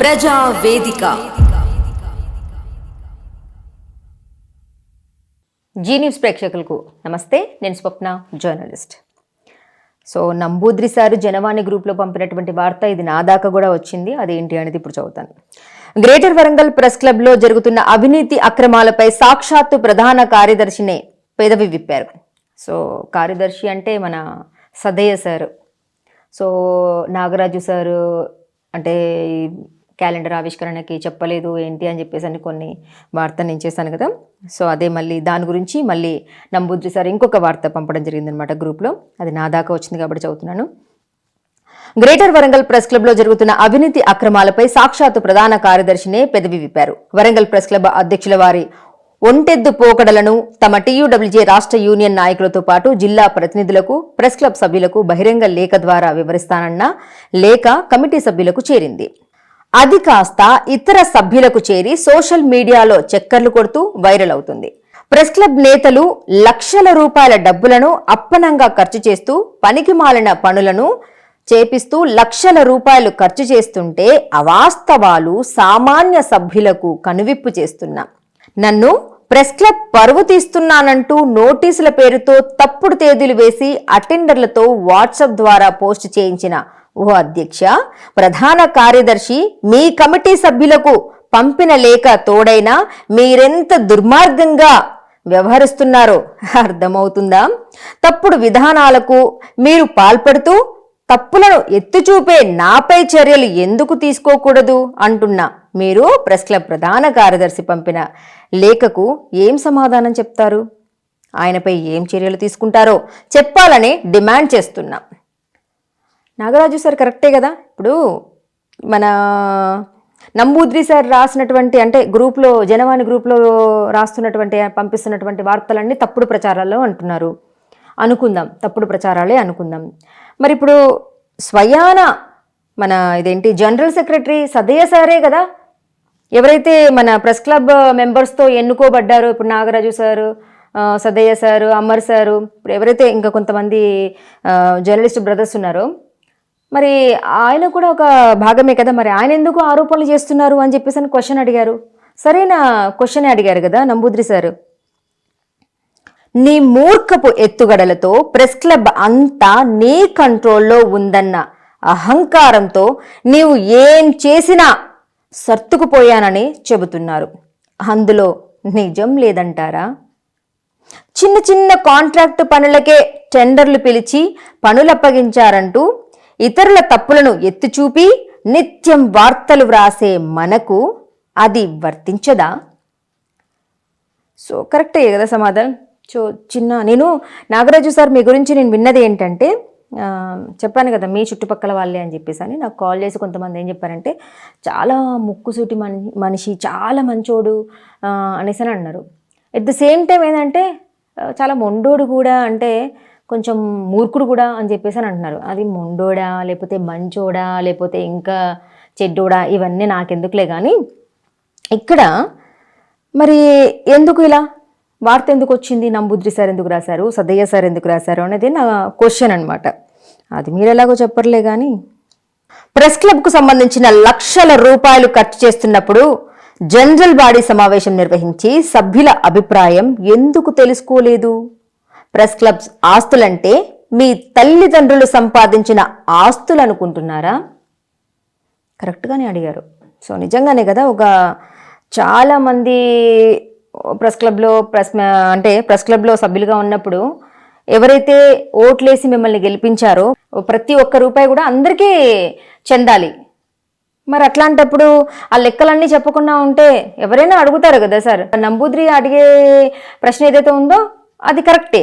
ప్రజావేదిక ప్రజా వేదిక. G news ప్రేక్షకులకు నమస్తే. నేను Swapna journalist. So Namboodri sir Janavani గ్రూప్లో పంపినటువంటి వార్త ఇది నా దాకా కూడా వచ్చింది. అదేంటి అనేది ఇప్పుడు చదువుతాను. గ్రేటర్ వరంగల్ ప్రెస్ క్లబ్లో జరుగుతున్న అవినీతి అక్రమాలపై సాక్షాత్తు ప్రధాన కార్యదర్శినే పెదవి విప్పారు. సో కార్యదర్శి అంటే మన Sadayya sir. So Nagaraju sir అంటే క్యాలెండర్ ఆవిష్కరణకి చెప్పలేదు ఏంటి అని చెప్పేసి అని కొన్ని వార్త నేను చేశాను కదా. సో అదే మళ్ళీ దాని గురించి మళ్ళీ నంబూద్రి సార్ ఇంకొక వార్త పంపడం జరిగిందనమాట గ్రూప్లో. అది నా దాకా వచ్చింది కాబట్టి చదువుతున్నాను. గ్రేటర్ వరంగల్ ప్రెస్ క్లబ్లో జరుగుతున్న అవినీతి అక్రమాలపై సాక్షాత్తు ప్రధాన కార్యదర్శినే పెదవి విప్పారు. వరంగల్ ప్రెస్ క్లబ్ అధ్యక్షుల వారి ఒంటెద్దు పోకడలను తమ టీయూడబ్ల్యూజే రాష్ట్ర యూనియన్ నాయకులతో పాటు జిల్లా ప్రతినిధులకు ప్రెస్ క్లబ్ సభ్యులకు బహిరంగ లేఖ ద్వారా వివరిస్తానన్న లేఖ కమిటీ సభ్యులకు చేరింది. అది కాస్త ఇతర సభ్యులకు చేరి సోషల్ మీడియాలో చక్కర్లు కొడుతూ వైరల్ అవుతుంది. ప్రెస్ క్లబ్ నేతలు లక్షల రూపాయల డబ్బులను అప్పనంగా ఖర్చు చేస్తూ పనికిమాలిన పనులను చేపిస్తూ లక్షల రూపాయలు ఖర్చు చేస్తుంటే అవాస్తవాలు సామాన్య సభ్యులకు కనువిప్పు చేస్తున్నా. నన్ను ప్రెస్ క్లబ్ పరువు తీస్తున్నానంటూ నోటీసుల పేరుతో తప్పుడు తేదీలు వేసి అటెండర్లతో వాట్సాప్ ద్వారా పోస్ట్ చేయించిన ఓ అధ్యక్ష ప్రధాన కార్యదర్శి మీ కమిటీ సభ్యులకు పంపిన లేఖ తోడైనా మీరెంత దుర్మార్గంగా వ్యవహరిస్తున్నారో అర్థమవుతుందా? తప్పుడు విధానాలకు మీరు పాల్పడుతూ తప్పులను ఎత్తుచూపే నాపై చర్యలు ఎందుకు తీసుకోకూడదు అంటున్నా మీరు ప్రెస్ క్లబ్ ప్రధాన కార్యదర్శి పంపిన లేఖకు ఏం సమాధానం చెప్తారు? ఆయనపై ఏం చర్యలు తీసుకుంటారో చెప్పాలని డిమాండ్ చేస్తున్నా. నాగరాజు సార్ కరెక్టే కదా? ఇప్పుడు మన నంబూద్రి సార్ రాసినటువంటి అంటే గ్రూప్లో జనవాణి గ్రూప్లో రాస్తున్నటువంటి పంపిస్తున్నటువంటి వార్తలన్నీ తప్పుడు ప్రచారాల్లో అంటున్నారు. అనుకుందాం తప్పుడు ప్రచారాలే అనుకుందాం. మరి ఇప్పుడు స్వయాన మన ఇదేంటి జనరల్ సెక్రటరీ సదయ్య సారే కదా? ఎవరైతే మన ప్రెస్ క్లబ్ మెంబర్స్తో ఎన్నుకోబడ్డారో ఇప్పుడు Nagaraju sir Sadayya sir Amar sir ఇప్పుడు ఎవరైతే ఇంకా కొంతమంది జర్నలిస్ట్ బ్రదర్స్ ఉన్నారో మరి ఆయన కూడా ఒక భాగమే కదా మరి. ఆయన ఎందుకు ఆరోపణలు చేస్తున్నారు అని చెప్పేసి అని క్వశ్చన్ అడిగారు. సరైన? క్వశ్చన్ అడిగారు కదా నంబూద్రి సారు. నీ మూర్ఖపు ఎత్తుగడలతో ప్రెస్ క్లబ్ అంతా నీ కంట్రోల్లో ఉందన్న అహంకారంతో నీవు ఏం చేసినా సర్తుకుపోయానని చెబుతున్నారు. అందులో నిజం లేదంటారా? చిన్న చిన్న కాంట్రాక్ట్ పనులకే టెండర్లు పిలిచి పనులు అప్పగించారంటూ ఇతరుల తప్పులను ఎత్తిచూపి నిత్యం వార్తలు వ్రాసే మనకు అది వర్తించదా? సో కరెక్టే కదా సమాధానం? సో చిన్న నేను నాగరాజు సార్ మీ గురించి నేను విన్నది ఏంటంటే చెప్పాను కదా మీ చుట్టుపక్కల వాళ్ళే అని చెప్పేసి అని నాకు కాల్ చేసి కొంతమంది ఏం చెప్పారంటే చాలా ముక్కుసూటి మని మనిషి చాలా మంచోడు అనేసి అని అన్నారు. ఎట్ ద సేమ్ టైం ఏంటంటే చాలా మొండోడు కూడా అంటే కొంచెం మూర్ఖుడు కూడా అని చెప్పేసి అని అంటున్నారు. అది మొండోడా లేకపోతే మంచోడా లేకపోతే ఇంకా చెడ్డోడా ఇవన్నీ నాకెందుకులే కానీ ఇక్కడ మరి ఎందుకు ఇలా? వార్త ఎందుకు వచ్చింది? నంబుద్రి సార్ ఎందుకు రాశారు? సదయ్య సార్ ఎందుకు రాశారు? అనేది నా క్వశ్చన్ అనమాట అది మీరు ఎలాగో చెప్పర్లే కానీ ప్రెస్ క్లబ్కు సంబంధించిన లక్షల రూపాయలు ఖర్చు చేస్తున్నప్పుడు జనరల్ బాడీ సమావేశం నిర్వహించి సభ్యుల అభిప్రాయం ఎందుకు తెలుసుకోలేదు? ప్రెస్ క్లబ్స్ ఆస్తులంటే మీ తల్లిదండ్రులు సంపాదించిన ఆస్తులు అనుకుంటున్నారా కరెక్ట్గానే అడిగారు. సో నిజంగానే కదా ఒక చాలామంది ప్రెస్ క్లబ్లో ప్రెస్ అంటే ప్రెస్ క్లబ్లో సభ్యులుగా ఉన్నప్పుడు ఎవరైతే ఓట్లేసి మిమ్మల్ని గెలిపించారో ప్రతి ఒక్క రూపాయి కూడా అందరికీ చెందాలి. మరి అట్లాంటప్పుడు ఆ లెక్కలన్నీ చెప్పకుండా ఉంటే ఎవరైనా అడుగుతారు కదా సార్ నంబూద్రి అడిగే ప్రశ్న ఏదైతే ఉందో అది కరెక్టే.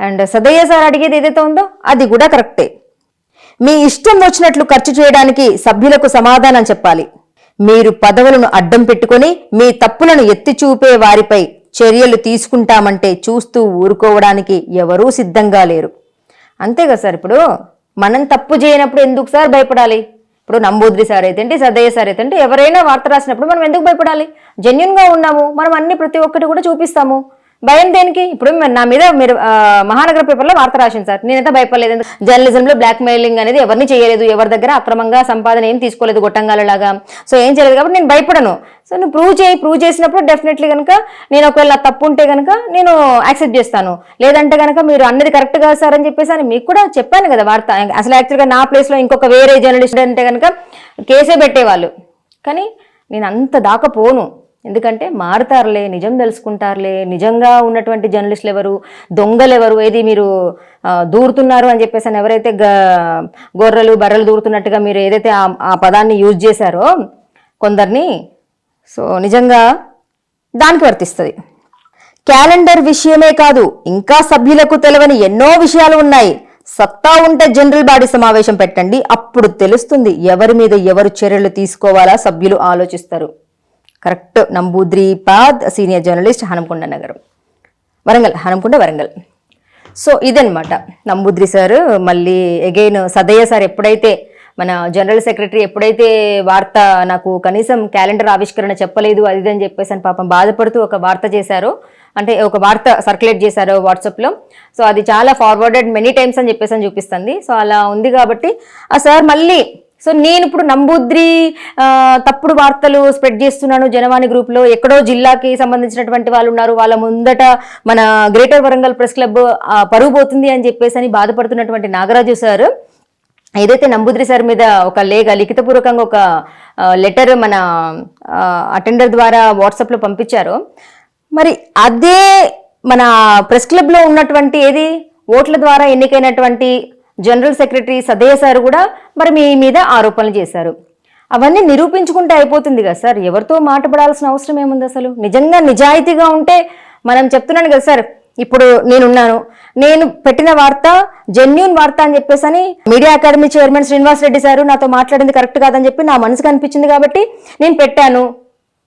అండ్ సదయ్య సార్ అడిగేది ఏదైతే ఉందో అది కూడా కరెక్టే. మీ ఇష్టం వచ్చినట్లు ఖర్చు చేయడానికి సభ్యులకు సమాధానం చెప్పాలి. మీరు పదవులను అడ్డం పెట్టుకొని మీ తప్పులను ఎత్తి చూపే వారిపై చర్యలు తీసుకుంటామంటే చూస్తూ ఊరుకోవడానికి ఎవరూ సిద్ధంగా లేరు. అంతేగా సార్ ఇప్పుడు? మనం తప్పు చేయనప్పుడు ఎందుకు సార్ భయపడాలి? ఇప్పుడు నంబూద్రి సార్ అయితే సదయ్య సార్ అయితే ఎవరైనా వార్త రాసినప్పుడు మనం ఎందుకు భయపడాలి? జెన్యున్గా ఉన్నాము మనం అన్ని ప్రతి ఒక్కటి కూడా చూపిస్తాము. భయం దేనికి? ఇప్పుడు నా మీద మీరు మహానగర పేపర్లో వార్త రాసింది సార్. నేనైతే భయపడలేదు. జర్నలిజంలో బ్లాక్ మెయిలింగ్ అనేది ఎవరిని చేయలేదు. ఎవరి దగ్గర అక్రమంగా సంపాదన ఏం తీసుకోలేదు గొట్టంగాలలాగా. సో ఏం చేయలేదు కాబట్టి నేను భయపడను. సో నువ్వు ప్రూవ్ చేయి. ప్రూవ్ చేసినప్పుడు డెఫినెట్లీ కనుక నేను ఒకవేళ నా తప్పు ఉంటే కనుక నేను యాక్సెప్ట్ చేస్తాను. లేదంటే కనుక మీరు అన్నది కరెక్ట్ కాదు సార్ అని చెప్పేసి అని మీకు కూడా చెప్పాను కదా వార్త. అసలు యాక్చువల్గా నా ప్లేస్లో ఇంకొక వేరే జర్నలిస్ట్ అంటే కనుక కేసే పెట్టేవాళ్ళు. కానీ నేను అంత దాకా పోను. ఎందుకంటే మారుతారులే నిజం తెలుసుకుంటారులే నిజంగా ఉన్నటువంటి జర్నలిస్టులు ఎవరు దొంగలు ఎవరు ఏది మీరు దూరుతున్నారు అని చెప్పేసి అని ఎవరైతే గొర్రెలు బర్రెలు దూరుతున్నట్టుగా మీరు ఏదైతే ఆ ఆ పదాన్ని యూజ్ చేశారో కొందరిని సో నిజంగా దానికి వర్తిస్తుంది. క్యాలెండర్ విషయమే కాదు ఇంకా సభ్యులకు తెలవని ఎన్నో విషయాలు ఉన్నాయి. సత్తా ఉంటే జనరల్ బాడీ సమావేశం పెట్టండి అప్పుడు తెలుస్తుంది ఎవరి మీద ఎవరు చర్యలు తీసుకోవాలా సభ్యులు ఆలోచిస్తారు. Correct. Namboodiripad senior journalist Hanamkonda నగరం. వరంగల్ హనంకొండ వరంగల్. సో ఇదనమాట నంబూద్రి సార్ మళ్ళీ అగైన్ సదయ్య సార్ ఎప్పుడైతే మన జనరల్ సెక్రటరీ ఎప్పుడైతే వార్త నాకు కనీసం క్యాలెండర్ ఆవిష్కరణ చెప్పలేదు అది అని చెప్పేసి అని పాపం బాధపడుతూ ఒక వార్త చేశారు. అంటే ఒక వార్త సర్క్యులేట్ చేశారు వాట్సాప్లో సో అది చాలా ఫార్వర్డెడ్ మెనీ టైమ్స్ అని చెప్పేసి అని చూపిస్తుంది. సో అలా ఉంది కాబట్టి ఆ సార్ మళ్ళీ సో నేను ఇప్పుడు నంబూద్రి తప్పుడు వార్తలు స్ప్రెడ్ చేస్తున్నాను జనవాణి గ్రూప్లో. ఎక్కడో జిల్లాకి సంబంధించినటువంటి వాళ్ళు ఉన్నారు. వాళ్ళ ముందట మన గ్రేటర్ వరంగల్ ప్రెస్ క్లబ్ పరువు పరుగు పోతుంది అని చెప్పేసి అని బాధపడుతున్నటువంటి నాగరాజు సార్ ఏదైతే నంబూద్రి సార్ మీద ఒక లేఖ లిఖితపూర్వకంగా ఒక లెటర్ మన అటెండర్ ద్వారా వాట్సాప్లో పంపించారో. మరి అదే మన ప్రెస్ క్లబ్లో ఉన్నటువంటి ఏది? ఓట్ల ద్వారా ఎన్నికైనటువంటి జనరల్ సెక్రటరీ సదయ్య సార్ కూడా మరి మీ మీద ఆరోపణలు చేశారు. అవన్నీ నిరూపించుకుంటే అయిపోతుంది కదా సార్. ఎవరితో మాట పడాల్సిన అవసరం ఏముంది అసలు? నిజంగా నిజాయితీగా ఉంటే మనం చెప్తున్నాను కదా సార్. ఇప్పుడు నేనున్నాను. నేను పెట్టిన వార్త జెన్యున్ వార్త అని చెప్పేసి అని media academy chairman Srinivas Reddy sir నాతో మాట్లాడింది కరెక్ట్ కాదని చెప్పి నా మనసుకు అనిపించింది కాబట్టి నేను పెట్టాను.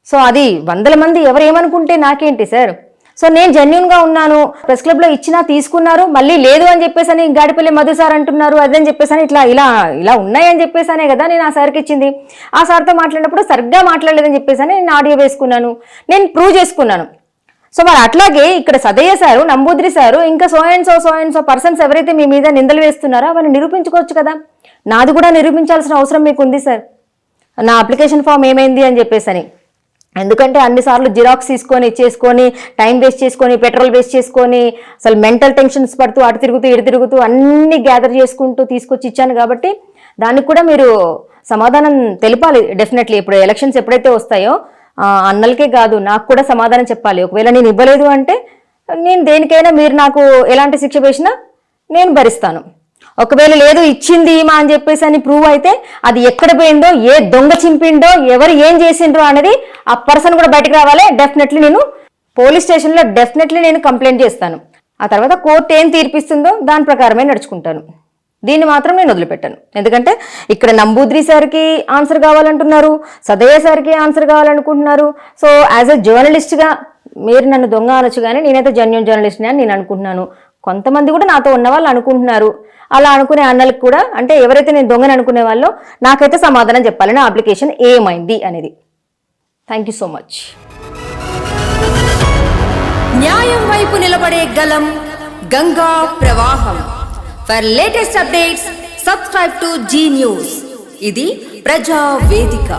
సో అది వందల మంది ఎవరు ఏమనుకుంటే నాకేంటి సార్? సో నేను జెన్యున్గా ఉన్నాను ప్రెస్ క్లబ్లో ఇచ్చినా తీసుకున్నారు మళ్ళీ లేదు అని చెప్పేసి అని గాడిపల్లి మధు సార్ అంటున్నారు అదని చెప్పేసి అని ఇట్లా ఇలా ఇలా ఉన్నాయని చెప్పేసానే కదా నేను ఆ సార్కి ఇచ్చింది. ఆ సార్తో మాట్లాడినప్పుడు సరిగ్గా మాట్లాడలేదని చెప్పేసి అని నేను ఆడియో వేసుకున్నాను. నేను ప్రూవ్ చేసుకున్నాను. సో మరి అట్లాగే ఇక్కడ సదయ్య సారు నంబూద్రి సారు ఇంకా so and so so and so persons ఎవరైతే మీ మీద నిందలు వేస్తున్నారో అవన్నీ నిరూపించుకోవచ్చు కదా. నాది కూడా నిరూపించాల్సిన అవసరం మీకు ఉంది సార్ నా అప్లికేషన్ ఫామ్ ఏమైంది అని చెప్పేసి అని ఎందుకంటే అన్నిసార్లు జిరాక్స్ తీసుకొని చేసుకొని టైం వేస్ట్ చేసుకొని పెట్రోల్ వేస్ట్ చేసుకొని అసలు మెంటల్ టెన్షన్స్ పడుతూ అటు తిరుగుతూ ఇటు తిరుగుతూ అన్ని గ్యాదర్ చేసుకుంటూ తీసుకొచ్చి ఇచ్చాను కాబట్టి దానికి కూడా మీరు సమాధానం తెలిపాలి. డెఫినెట్లీ ఇప్పుడు ఎలక్షన్స్ ఎప్పుడైతే వస్తాయో అన్నలకే కాదు నాకు కూడా సమాధానం చెప్పాలి. ఒకవేళ నేను ఇవ్వలేదు అంటే నేను దేనికైనా మీరు నాకు ఎలాంటి శిక్ష వేసినా నేను భరిస్తాను. ఒకవేళ లేదు ఇచ్చింది ఈమా అని చెప్పేసి అని ప్రూవ్ అయితే అది ఎక్కడ పోయిందో ఏ దొంగ చింపిండో ఎవరు ఏం చేసిండ్రో అనేది ఆ పర్సన్ కూడా బయటకు రావాలి. డెఫినెట్లీ నేను పోలీస్ స్టేషన్లో డెఫినెట్లీ నేను కంప్లైంట్ చేస్తాను. ఆ తర్వాత కోర్టు ఏం తీర్పిస్తుందో దాని ప్రకారమే నడుచుకుంటాను. దీన్ని మాత్రం నేను వదిలిపెట్టాను. ఎందుకంటే ఇక్కడ నంబూద్రి సార్కి ఆన్సర్ కావాలంటున్నారు సదయ్య సార్కి ఆన్సర్ కావాలనుకుంటున్నారు. సో యాజ్ అ జర్నలిస్ట్గా మీరు నన్ను దొంగ అనొచ్చు కానీ నేనైతే జెన్యున్ జర్నలిస్ట్ని అని నేను అనుకుంటున్నాను. కొంతమంది కూడా నాతో ఉన్న వాళ్ళు అనుకుంటున్నారు. అలా అనుకునే అన్నలకు కూడా అంటే ఎవరైతే నేను దొంగని అనుకునే వాళ్ళో నాకైతే సమాధానం చెప్పాలి. నా అప్లికేషన్ ఏమైంది అనేది. థ్యాంక్ యూ సో మచ్ న్యాయం వైపు నిలబడే గలం గంగా ప్రవాహం. For latest updates subscribe to Zee news ఇది ప్రజా వేదిక.